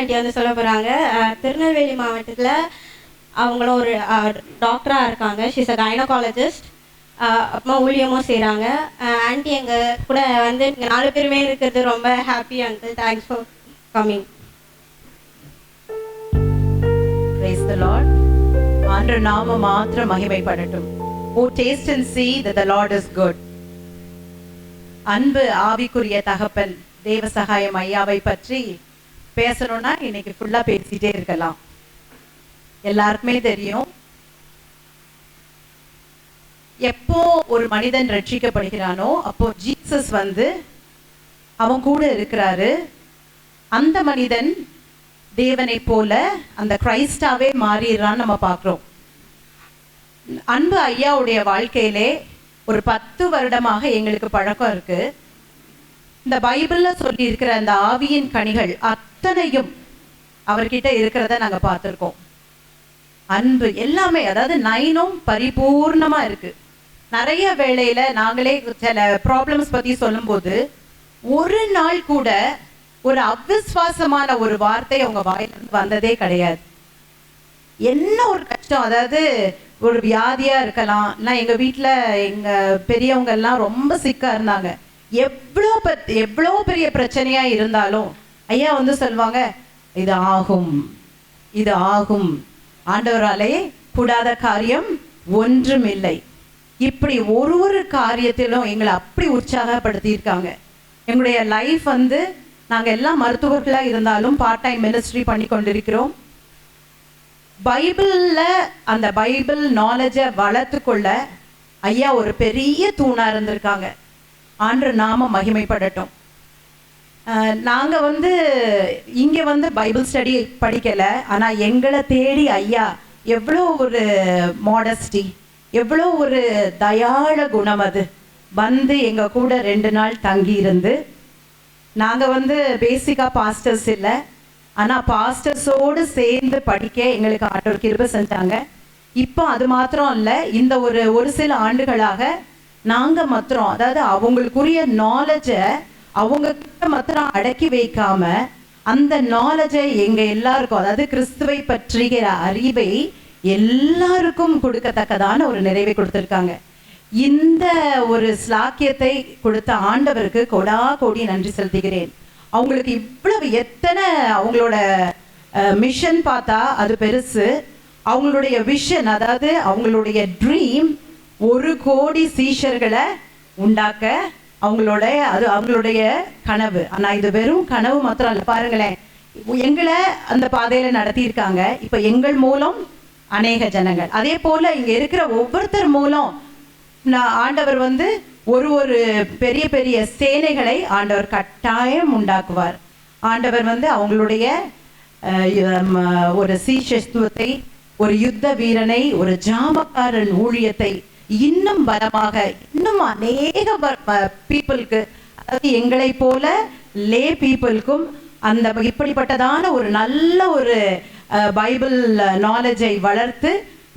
Aunty வந்து சொல்ல போகிறாங்க திருநெல்வேலி மாவட்டத்தில் அவங்களும் ஒரு டாக்டராக இருக்காங்க. ஷீஸ் அ கைனகாலஜிஸ்ட் அப்புறமா ஊழியமும் செய்கிறாங்க ஆண்டி எங்கள் கூட வந்து இங்கே நாலு பேருமே இருக்கிறது ரொம்ப happy uncle thanks for coming Praise the Lord. ஆண்டு நாம மாத்திரம் மகிமைப்படட்டும். O taste and see the Lord is good அன்பு ஆவிக்குரிய தகப்பன் தேவ சகாயம் ஐயாவை பற்றி பேசணும்னா இன்னைக்கு ஃபுல்லா பேசிட்டே இருக்கலாம். எல்லாருக்குமே தெரியும். எப்போ ஒரு மனிதன் ரட்சிக்கப்படுகிறானோ அப்போ ஜீசஸ் வந்து அவன் கூட இருக்கிறாரு. அந்த மனிதன் தேவனை போல அந்த கிரைஸ்டாவே மாறிடுறான்னு நம்ம பார்க்குறோம். அன்பு ஐயாவுடைய வாழ்க்கையிலே ஒரு பத்து வருடமாக எங்களுக்கு பழக்கம் இருக்கு. இந்த பைபிள்ல சொல்லி இருக்கிற அந்த ஆவியின் கனிகள் அத்தனையும் அவர்கிட்ட இருக்கிறத நாங்க பார்த்துருக்கோம். அன்பு எல்லாமே அதாவது நைனும் பரிபூர்ணமா இருக்கு. நிறைய வேளையில நாங்களே சில ப்ராப்ளம்ஸ் பத்தி சொல்லும்போது ஒரு நாள் கூட ஒரு அவிஸ்வாசமான ஒரு வார்த்தை அவங்க வாயிலிருந்து வந்ததே கிடையாது. என்ன ஒரு கஷ்டம் அதாவது ஒரு வியாதியா இருக்கலாம் இல்லை எங்க வீட்டுல எங்க பெரியவங்க எல்லாம் ரொம்ப சிக்கா இருந்தாங்க. எவ்வளோ பத் எவ்வளோ பெரிய பிரச்சனையா இருந்தாலும் ஐயா வந்து சொல்லுவாங்க இது ஆகும் இது ஆகும். ஆண்டவராலே கூடாத காரியம் ஒன்றும் இல்லை இப்படி ஒரு ஒரு காரியத்திலும் எங்களை அப்படி உற்சாகப்படுத்தியிருக்காங்க. எங்களுடைய லைஃப் வந்து நாங்கள் எல்லாம் மருத்துவர்களாக இருந்தாலும் பார்ட் டைம் மினிஸ்ட்ரி பண்ணி கொண்டிருக்கிறோம். பைபிளில் அந்த பைபிள் நாலேஜை வளர்த்துக்கொள்ள ஐயா ஒரு பெரிய தூணாக இருந்திருக்காங்க. ஆண்டு நாம மகிமைப்படட்டும். நாங்கள் வந்து இங்கே வந்து பைபிள் ஸ்டடி படிக்கலை. ஆனால் எங்களை தேடி ஐயா எவ்வளோ ஒரு மாடஸ்டி எவ்வளோ ஒரு தயாள குணம் அது. வந்து எங்கள் கூட ரெண்டு நாள் தங்கி இருந்து நாங்கள் வந்து பேசிக்கா பாஸ்டர்ஸ் இல்லை. ஆனால் பாஸ்டர்ஸோடு சேர்ந்து படிக்க எங்களுக்கு ஆட்டோர் கிருப செஞ்சாங்க. இப்போ அது மாத்திரம் இல்லை இந்த ஒரு ஒரு சில ஆண்டுகளாக நாங்கள் மாத்திரம் அதாவது அவங்களுக்குரிய நாலேஜை அவங்க கிட்ட மாத்திரம் அடக்கி வைக்காம அந்த நாலேஜை எங்க எல்லாருக்கும் அதாவது கிறிஸ்துவை பற்றிய அறிவை எல்லாருக்கும் கொடுக்கத்தக்கதான ஒரு நிறைவை கொடுத்திருக்காங்க. இந்த ஒரு ஸ்லாக்கியத்தை கொடுத்த ஆண்டவருக்கு கொடா கோடி நன்றி செலுத்துகிறேன். அவங்களுக்கு இவ்வளவு எத்தனை அவங்களோட மிஷன் பார்த்தா அது பெருசு. அவங்களுடைய விஷன் அதாவது அவங்களுடைய ட்ரீம் ஒரு கோடி சீஷர்களை உண்டாக்க அவங்களுடைய அது அவங்களுடைய கனவு. ஆனால் இது வெறும் கனவு மாத்திரம் இல்லை பாருங்களேன். எங்களை அந்த பாதையில் நடத்தியிருக்காங்க. இப்போ எங்கள் மூலம் அநேக ஜனங்கள். அதே போல் இங்கே இருக்கிற ஒவ்வொருத்தர் மூலம் நான் ஆண்டவர் வந்து ஒரு ஒரு பெரிய பெரிய சேனைகளை ஆண்டவர் கட்டாயம் உண்டாக்குவார். ஆண்டவர் வந்து அவங்களுடைய ஒரு சீசத்துவத்தை ஒரு யுத்த வீரனை ஒரு ஜாமக்காரன் ஊழியத்தை இன்னும் பலமாக இன்னும் அநேக பீப்புளுக்கு அதாவது எங்களை போல லே பீப்புளுக்கும் அந்த இப்படிப்பட்டதான ஒரு நல்ல ஒரு பைபிள் நாலேஜை வளர்த்து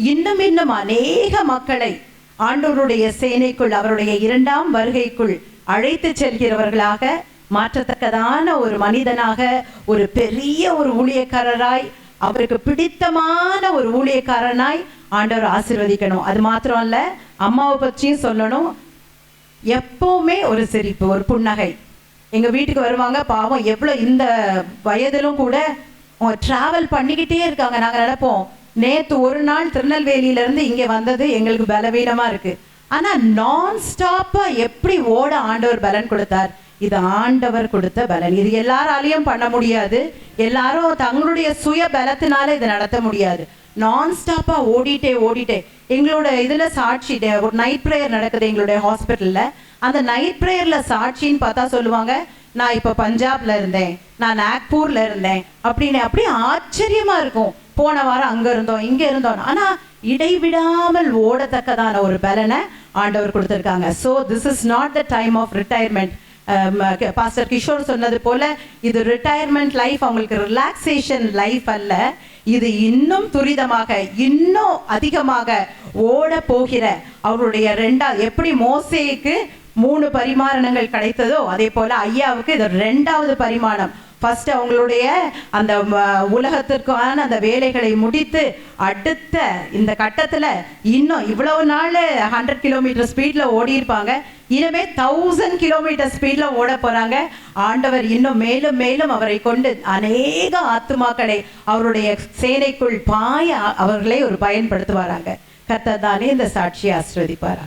இன்னும் இன்னும் அநேக மக்களை ஆண்டவருடைய சேனைக்குள் அவருடைய இரண்டாம் வருகைக்குள் அழைத்து செல்கிறவர்களாக மாற்றத்தக்கதான ஒரு மனிதனாக ஒரு பெரிய ஒரு ஊழியக்காரராய் அவருக்கு பிடித்தமான ஒரு ஊழியக்காரனாய் ஆண்டவர் ஆசிர்வதிக்கணும். அது மாத்திரம் இல்ல அம்மாவை பற்றியும் சொல்லணும். எப்பவுமே ஒரு சிரிப்பு ஒரு புன்னகை. எங்க வீட்டுக்கு வருவாங்க பாவம் எவ்வளவு இந்த வயதிலும் கூட அவங்க டிராவல் பண்ணிக்கிட்டே இருக்காங்க. நாங்க நினைப்போம் நேத்து ஒரு நாள் திருநெல்வேலியில இருந்து இங்க வந்தது எங்களுக்கு பலவீனமா இருக்கு. ஆனா நான் ஸ்டாப்பா எப்படி ஓட ஆண்டவர் பலன் கொடுத்தார்? இது ஆண்டவர் கொடுத்த பலன். இது எல்லாராலையும் பண்ண முடியாது. எல்லாரும் தங்களுடைய சுய பலத்தினால இதை நடத்த முடியாது. நான் ஸ்டாப்பா ஓடிட்டே ஓடிட்டே. எங்களோட இதுல சாட்சி டே- ஒரு நைட் ப்ரேயர் நடக்குது எங்களுடைய ஹாஸ்பிட்டல்ல அந்த நைட் ப்ரேயர்ல சாட்சின்னு பார்த்தா சொல்லுவாங்க நான் இப்ப பஞ்சாப்ல இருந்தேன். நான் நாக்பூர்ல இருந்தேன். அப்படின்னு அப்படி ஆச்சரியமா இருக்கும். போன வாரம் அங்க இருந்தோம் இங்க இருந்தோம். ஆனா இடைவிடாமல் ஓடத்தக்கதான ஒரு பலனை ஆண்டவர் கொடுத்திருக்காங்க. So this is not the time of retirement Um, uh, pastor Kishore சொன்னது போல இது ரிட்டையர்மெண்ட் லைஃப் அவங்களுக்கு ரிலாக்ஸேஷன் லைஃப் அல்ல. இது இன்னும் துரிதமாக இன்னும் அதிகமாக ஓட போகிற அவருடைய ரெண்டா எப்படி மோசேக்கு மூணு பரிமாணங்கள் கிடைத்ததோ அதே போல ஐயாவுக்கு இது ரெண்டாவது பரிமாணம். ஃபர்ஸ்ட் அவங்களுடைய அந்த உலகத்திற்கான அந்த வேலைகளை முடித்து அடுத்த இந்த கட்டத்தில் இன்னும் இவ்வளவு நாள் ஹண்ட்ரட் கிலோமீட்டர் ஸ்பீடில் ஓடி இருப்பாங்க இனிமே தௌசண்ட் கிலோமீட்டர் ஸ்பீட்ல ஓட போறாங்க. ஆண்டவர் இன்னும் மேலும் மேலும் அவரை கொண்டு அநேக ஆத்துமாக்களை அவருடைய சேனைக்குள் பாய அவர்களே ஒரு பயன்படுத்துவாராங்க. கர்த்தர் தானே இந்த சாட்சியை ஆஸ்ரதிப்பாரா